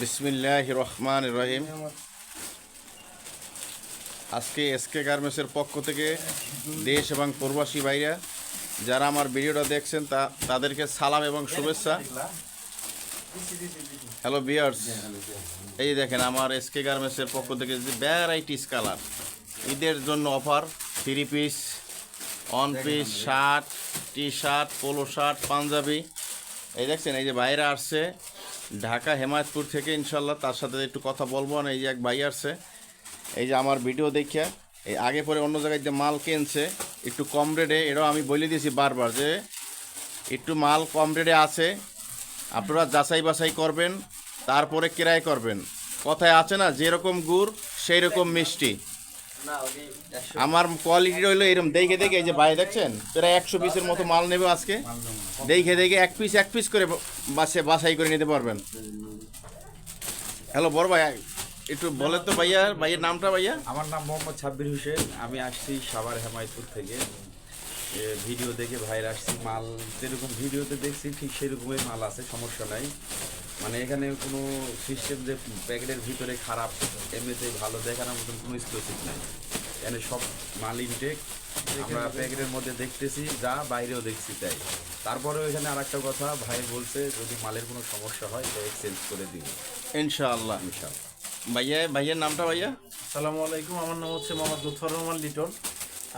বিসমিল্লাহ রহমান রহিম। আজকে এসকে গার্মেন্টসের পক্ষ থেকে দেশ এবং প্রবাসী ভাইরা, যারা আমার ভিডিওটা দেখছেন, তা তাদেরকে সালাম এবং শুভেচ্ছা। হ্যালো বিয়ার্স এই দেখেন, আমার এসকে গার্মেন্টসের পক্ষ থেকে যে ভ্যারাইটিস কালার ঈদের জন্য offer three piece on piece shirt T shirt polo shirt panjabi. এই দেখছেন, এই যে বাইরে আসছে ঢাকা হেমায়তপুর থেকে ইনশাল্লাহ তার সাথে একটু কথা বলব। না এই যে এক ভাই আসছে, এই যে আমার ভিডিও দেখিয়া, এই আগে পরে অন্য জায়গায় যে মাল কিনছে, একটু কম রেটে এটাও আমি বলে দিয়েছি বারবার যে একটু মাল কম রেটে আছে, আপনারা যাচাই বাছাই করবেন, তারপরে কিরায় করবেন। কথায় আছে না, যেরকম গুড় সেই রকম মিষ্টি। আমার কোয়ালিটি রইল এরকম দেখে দেখে এই যে ভাই দেখছেন, প্রায় একশো পিসের মতো মাল নেবে আজকে। দেখে দেখে এক পিস এক পিস করে বাসে বাসাই করে নিতে পারবেন। হ্যালো বড় ভাই, একটু বলে তো ভাইয়া, ভাইয়ের নামটা ভাইয়া। আমার নাম মোহাম্মদ সাব্বির হোসেন, আমি আসছি সাভার হেমায়তপুর থেকে। ভিডিও দেখে ভাইরা আসছি। মাল যেরকম ভিডিওতে দেখছি ঠিক সেরকমই মাল আছে সমস্যা নাই। মানে এখানে কোনো সিস্টেম যে প্যাকেটের ভিতরে খারাপ এমনিতে ভালো দেখানোর মতন কোনো স্পেসিফিক নাই। এখানে সব মাল ইনটেক আমরা প্যাকেটের মধ্যে দেখতেছি যা বাইরেও দেখছি তাই। তারপরেও এখানে আর একটা কথা ভাই বলছে যদি মালের কোনো সমস্যা হয় তো এক্সচেঞ্জ করে দিন ইনশাআল্লাহ। ইনশাল্লাহ ভাইয়া ভাইয়ের নামটা ভাইয়া? আসসালামু আলাইকুম আমার নাম হচ্ছে মোহাম্মদ লুৎফর রহমান লিটন।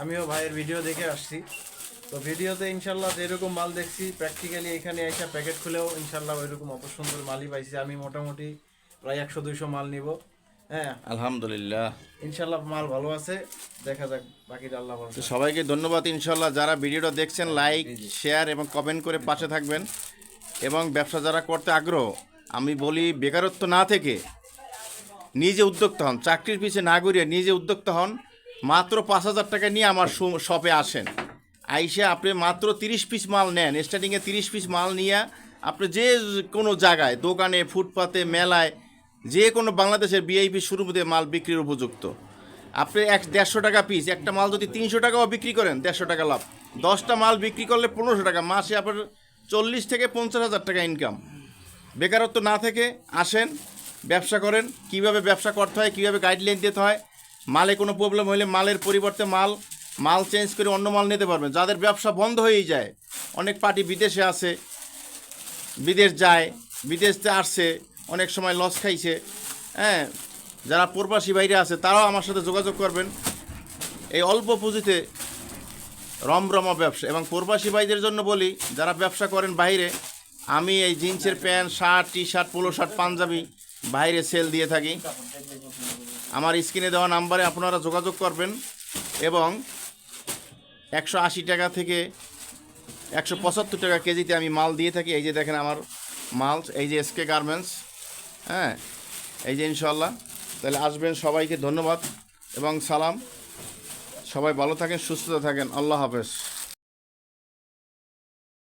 আমিও ভাইয়ের ভিডিও দেখে আসছি। তো ভিডিওতে ইনশাল্লাহ যেরকম মাল দেখছি প্র্যাকটিক্যালি এখানে এসে প্যাকেট খুলেও ইনশাল্লাহ ওইরকম অত সুন্দর মালই পাইছি। আমি মোটামুটি প্রায় একশো দুইশো মাল নিব। হ্যাঁ। আলহামদুলিল্লাহ। ইনশাল্লাহ মাল ভালো আছে। দেখা যাক বাকিটা আল্লাহ তো সবাইকে ধন্যবাদ ইনশাল্লাহ। যারা ভিডিওটা দেখছেন লাইক শেয়ার এবং কমেন্ট করে পাশে থাকবেন। এবং ব্যবসা যারা করতে আগ্রহ আমি বলি বেকারত্ব না থেকে নিজে উদ্যোক্তা হন। চাকরির পিছিয়ে না ঘুরিয়ে নিজে উদ্যোক্তা হন। মাত্র পাঁচ হাজার টাকা নিয়ে আমার শপে আসেন। আইসে আপনি মাত্র তিরিশ পিস মাল নেন স্টার্টিংয়ে তিরিশ পিস মাল নিয়ে আপনি যে কোনো জায়গায়, দোকানে, ফুটপাতে, মেলায়, যে কোনো বাংলাদেশের বিআইপি শুরুতে মাল বিক্রির উপযুক্ত। আপনি এক দেড়শো টাকা পিস একটা মাল যদি তিনশো টাকাও বিক্রি করেন, দেড়শো টাকা লাভ। দশটা মাল বিক্রি করলে পনেরোশো টাকা, মাসে আপনার চল্লিশ থেকে পঞ্চাশ হাজার টাকা ইনকাম বেকারত্ব না থেকে আসেন, ব্যবসা করেন, কীভাবে ব্যবসা করতে হয়, কীভাবে গাইডলাইন দিতে হয় মালে কোনো প্রবলেম হলে মালের পরিবর্তে মাল মাল চেঞ্জ করে অন্য মাল নিতে পারবেন। যাদের ব্যবসা বন্ধ হয়েই যায়, অনেক পার্টি বিদেশে আছে, বিদেশ যায়, বিদেশতে আসছে, অনেক সময় লস খাইছে হ্যাঁ? যারা প্রবাসী বাইরে আছে, তারাও আমার সাথে যোগাযোগ করবেন। এই অল্প পুঁজিতে রমরমা ব্যবসা। এবং প্রবাসী ভাইদের জন্য বলি, যারা ব্যবসা করেন বাইরে, আমি এই জিন্সের pant, shirt T shirt polo shirt, panjabi বাইরে সেল দিয়ে থাকি। আমার স্ক্রিনে দেওয়া নাম্বারে আপনারা যোগাযোগ করবেন এবং একশো আশি টাকা থেকে একশো পঁচাত্তর টাকা কেজিতে আমি মাল দিয়ে থাকি। এই যে দেখেন আমার মাল, এই যে এসকে গার্মেন্টস হ্যাঁ? এই যে ইনশাল্লাহ তাহলে আসবেন সবাইকে ধন্যবাদ এবং সালাম। সবাই ভালো থাকেন সুস্থতা থাকেন। আল্লাহ হাফেজ।